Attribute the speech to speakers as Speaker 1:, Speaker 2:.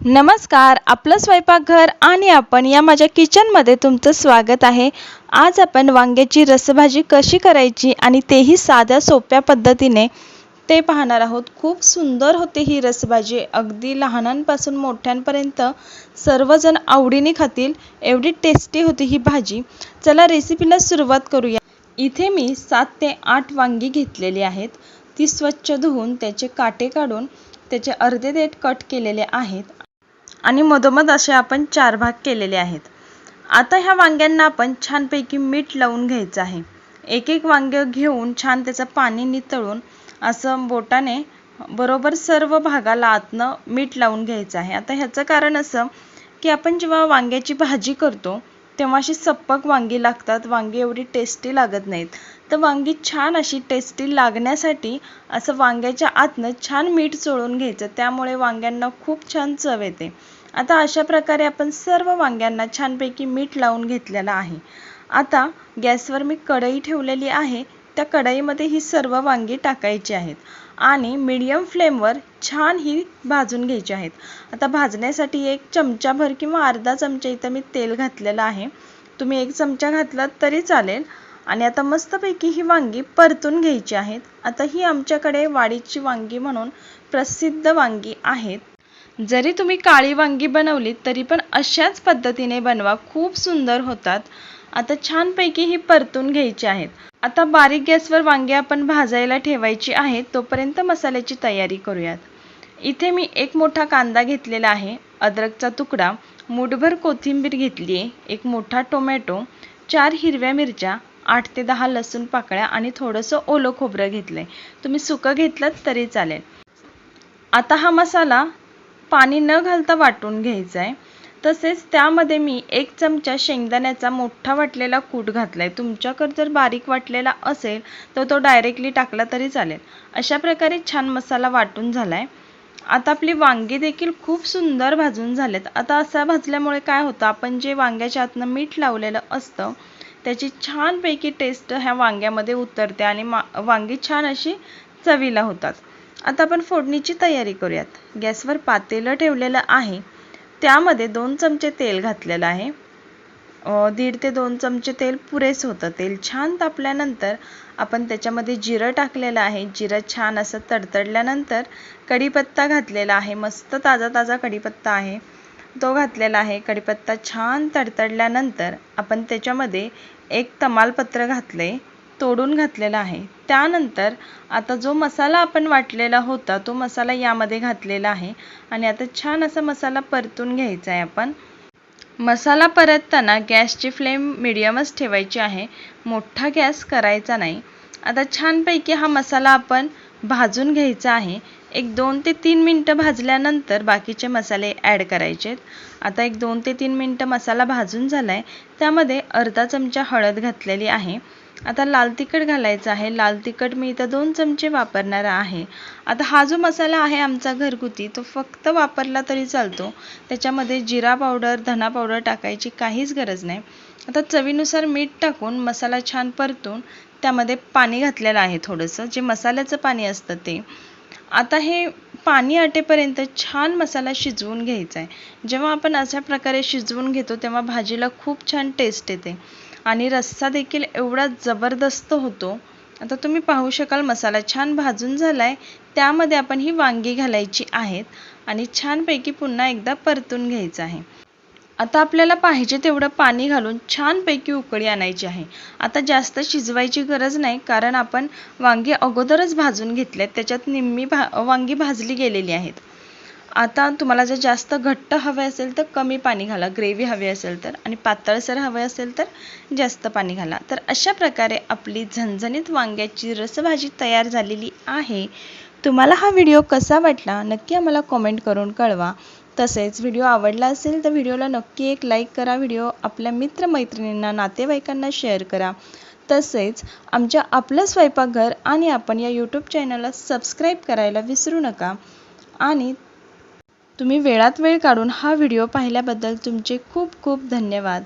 Speaker 1: नमस्कार आपलं स्वयंपाकघर आणि आपण या माझ्या किचनमध्ये तुमचं स्वागत आहे. आज आपण वांग्याची रसभाजी कशी करायची आणि तेही साध्या सोप्या पद्धतीने ते पाहणार आहोत. खूप सुंदर होते ही रसभाजी. अगदी लहानांपासून मोठ्यांपर्यंत सर्वजण आवडीने खातील. एवढी टेस्टी होती ही भाजी. चला रेसिपीला सुरुवात करूया. इथे मी सात ते आठ वांगी घेतलेली आहेत. ती स्वच्छ धुवून त्याचे काटे काढून त्याचे अर्धे देठ कट केलेले आहेत. आणि मधोमध असे आपण चार भाग केलेले आहेत. आता ह्या वांग्यांना आपण छानपैकी मीठ लावून घ्यायचं आहे. एक एक वांगं घेऊन छान त्याचं पाणी नितळून असं बोटाने बरोबर सर्व भागाला आतनं मीठ लावून घ्यायचं आहे. आता ह्याचं कारण असं की आपण जेव्हा वांग्याची भाजी करतो तेव्हा अशी सप्पक वांगी लागतात. वांगी एवढी टेस्टी लागत नाहीत. तर वांगी छान अशी टेस्टी लागण्यासाठी असं वांग्याच्या आतनं छान मीठ चोळून घ्यायचं. त्यामुळे वांग्यांना खूप छान चव येते. आता अशा प्रकारे आपण सर्व वांग्यांना छानपैकी मीठ लावून घेतलेलं आहे. आता गॅसवर मी कढई ठेवलेली आहे. त्या कढईमध्ये ही सर्व वांगी टाकायची आहेत. आणि मीडियम फ्लेमवर छान ही भाजून घ्यायची आहेत. आता भाजण्यासाठी एक चमचाभर किंवा अर्धा चमचा इथं मी तेल घातलेलं आहे. तुम्ही एक चमचा घातलात तरी चालेल. आणि आता मस्तपैकी ही वांगी परतून घ्यायची आहेत. आता ही आमच्याकडे वाडीची वांगी म्हणून प्रसिद्ध वांगी आहेत. जरी तुम्ही काळी वांगी बनवलीत तरी पण अशाच पद्धतीने बनवा. खूप सुंदर होतात. आता छानपैकी ही परतून घ्यायची आहेत. आता बारीक गॅसवर वांगे आपण भाजायला ठेवायची आहेत तोपर्यंत मसाल्याची तयारी करूयात. इथे मी एक मोठा कांदा घेतलेला आहे अद्रकचा तुकडा मुठभर कोथिंबीर घेतली आहे एक मोठा टोमॅटो चार हिरव्या मिरच्या आठ ते दहा लसूण पाकळ्या आणि थोडंसं ओलं खोबरं घेतलंय. तुम्ही सुकं घेतलं तरी चालेल. आता हा मसाला पाणी न घालता वाटून घ्यायचा आहे तसेच त्यामध्ये मी एक चमचा शेंगदाण्याचा मोठा वाटलेला कूट घातला आहे तुमच्याकडे जर बारीक वाटलेला असेल तर तो डायरेक्टली टाकला तरी चालेल. अशा प्रकारे छान मसाला वाटून झाला आहे आता आपली वांगी देखील खूप सुंदर भाजून झालेत. आता असा भाजल्यामुळे काय होतं आपण जे वांग्याच्या आतनं मीठ लावलेलं असतं त्याची छानपैकी टेस्ट ह्या वांग्यामध्ये उतरते आणि मा वांगी छान अशी चवीला होतात. आता आपण फोडणीची तयारी करूयात. गॅसवर पातेलं ठेवलेलं आहे. त्यामध्ये दोन चमचे तेल घातलेलं आहे. दीड ते दोन चमचे तेल पुरेस होतं. तेल छान तापल्यानंतर आपण त्याच्यामध्ये जिरं टाकलेलं आहे. जिरं छान असं तडतडल्यानंतर कढीपत्ता घातलेला आहे. मस्त ताजा ताजा कढीपत्ता आहे. तो घातलेला आहे. कढीपत्ता छान तडतडल्यानंतर आपण त्याच्यामध्ये एक तमालपत्र घातले तोडून घातलेला आहे. त्यानंतर आता जो मसाला आपण वाटलेला होता तो मसाला यामध्ये घातलेला आहे. आणि आता छान असा मसाला परतून घ्यायचा आहे आपण. मसाला परतताना गॅसची फ्लेम मिडियमच ठेवायची आहे. मोठा गॅस करायचा नाही. आता छानपैकी हा मसाला आपण भाजून घ्यायचा आहे. एक दोन ते तीन मिनटं भाजल्यानंतर बाकीचे मसाले ॲड करायचे आता एक दोन ते तीन मिनटं मसाला भाजून झाला आहे त्यामध्ये अर्धा चमचा हळद घातलेली आहे. आता लाल तिखट घालायचं आहे. लाल तिखट मी इथं दोन चमचे वापरणार आहे. आता हा जो मसाला आहे आमचा घरगुती तो फक्त वापरला तरी चालतो. त्याच्यामध्ये जिरा पावडर धना पावडर टाकायची काहीच गरज नाही. आता चवीनुसार मीठ टाकून मसाला छान परतून त्यामध्ये पाणी घातलेलं आहे थोडंसं. जे मसाल्याचं पाणी असतं ते. आता हे पाणी आटेपर्यंत छान मसाला शिजवून घ्यायचा आहे. जेव्हा आपण अशा प्रकारे शिजवून घेतो तेव्हा भाजीला खूप छान टेस्ट येते. आणि रस्सा देखील एवढा जबरदस्त होतो. आता तुम्ही पाहू शकाल मसाला छान भाजून झाला आहे त्यामध्ये आपण ही वांगी घालायची आहेत आणि छानपैकी पुन्हा एकदा परतून घ्यायचं आहे. आता आपल्याला पाहिजे तेवढं पाणी घालून छानपैकी उकळी आणायची आहे. आता जास्त शिजवायची गरज नाही कारण आपण वांगी अगोदरच भाजून घेतल्यात. त्याच्यात निम्मी भा वांगी भाजली गेलेली आहेत. आता तुम्हाला जर जास्त घट्ट हवे असेल तर कमी पाणी घाला. ग्रेव्ही हवी असेल तर आणि पातळसर हवे असेल तर जास्त पाणी घाला. तर अशा प्रकारे आपली झणझणीत वांग्याची रसभाजी तयार झालेली आहे. तुम्हाला हा व्हिडिओ कसा वाटला नक्की आम्हाला कॉमेंट करून कळवा. तसेच व्हिडिओ आवडला असेल तर व्हिडिओला नक्की एक लाईक करा. व्हिडिओ आपल्या मित्रमैत्रिणींना नातेवाईकांना शेअर करा. तसेच आमच्या आपलं स्वयंपाकघर आणि आपण या यूट्यूब चॅनलला सबस्क्राईब करायला विसरू नका. आणि तुम्ही वेळात वेळ काढून हा व्हिडिओ पाहिल्याबद्दल तुमचे खूप खूप धन्यवाद.